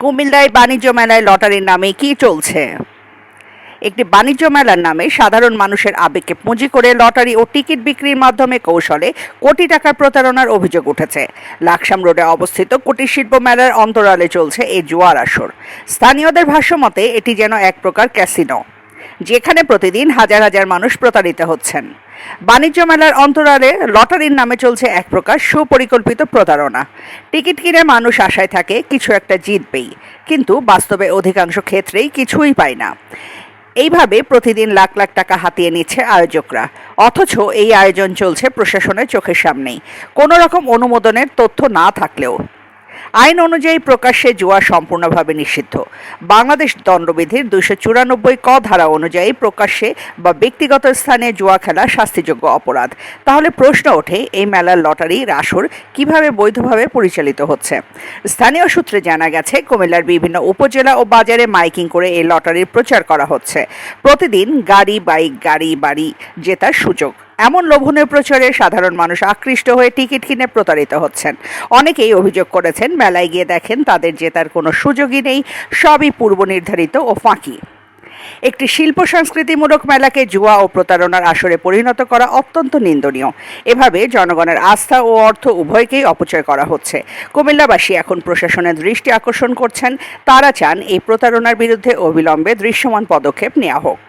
কুমিল্লায় বাণিজ্য মেলায় লটারির নামে কি চলছে? একটি বাণিজ্য মেলার নামে সাধারণ মানুষের আবেগকে পুঁজি করে লটারি ও টিকিট বিক্রির মাধ্যমে কৌশলে কোটি টাকার প্রতারণার অভিযোগ উঠেছে। লাকসাম রোডে অবস্থিত কুটির শিল্প মেলার অন্তরালে চলছে এই জুয়ার আসর। স্থানীয়দের ভাষ্যমতে এটি যেন এক প্রকার ক্যাসিনো। যেখানে প্রতিদিন হাজার হাজার মানুষ প্রতারিত হচ্ছেন। বাণিজ্য মেলার অন্তরালে লটারির নামে চলছে এক প্রকার সুপরিকল্পিত প্রতারণা। টিকিট কিনে মানুষ আশায় থাকে কিছু একটা জিতবেই, কিন্তু বাস্তবে অধিকাংশ ক্ষেত্রেই কিছুই পায় না। এইভাবে প্রতিদিন লাখ লাখ টাকা হাতিয়ে নিচ্ছে আয়োজকরা। অথচ এই আয়োজন চলছে প্রশাসনের চোখের সামনেই। কোনো রকম অনুমোদনের তথ্য না থাকলেও আইন অনুযায়ী প্রকাশ্যে জুয়া সম্পূর্ণভাবে নিষিদ্ধ। বাংলাদেশ দণ্ডবিধির দুইশো চুরানব্বই ক ধারা অনুযায়ী প্রকাশ্যে বা ব্যক্তিগত স্থানে জুয়া খেলা শাস্তিযোগ্য অপরাধ। তাহলে প্রশ্ন ওঠে, এই মেলার লটারির আসর কীভাবে বৈধভাবে পরিচালিত হচ্ছে? স্থানীয় সূত্রে জানা গেছে, কুমিল্লার বিভিন্ন উপজেলা ও বাজারে মাইকিং করে এই লটারির প্রচার করা হচ্ছে। প্রতিদিন গাড়ি, বাইক, গাড়ি, বাড়ি জেতার সুযোগ। এমন লোভনীয় প্রচারে সাধারণ মানুষ আকৃষ্ট হয়ে টিকিট কিনে প্রতারিত হচ্ছেন। অনেকেই অভিযোগ করেছেন, মেলায় গিয়ে দেখেন তাদের জেতার কোনো সুযোগই নেই, সবই পূর্ব নির্ধারিত ও ফাঁকি। একটি শিল্প সংস্কৃতিমূলক মেলাকে জুয়া ও প্রতারণার আসরে পরিণত করা অত্যন্ত নিন্দনীয়। এভাবে জনগণের আস্থা ও অর্থ উভয়কেই অপচয় করা হচ্ছে। কুমিল্লাবাসী এখন প্রশাসনের দৃষ্টি আকর্ষণ করছেন, তারা চান এই প্রতারণার বিরুদ্ধে অবিলম্বে দৃশ্যমান পদক্ষেপ নেওয়া হোক।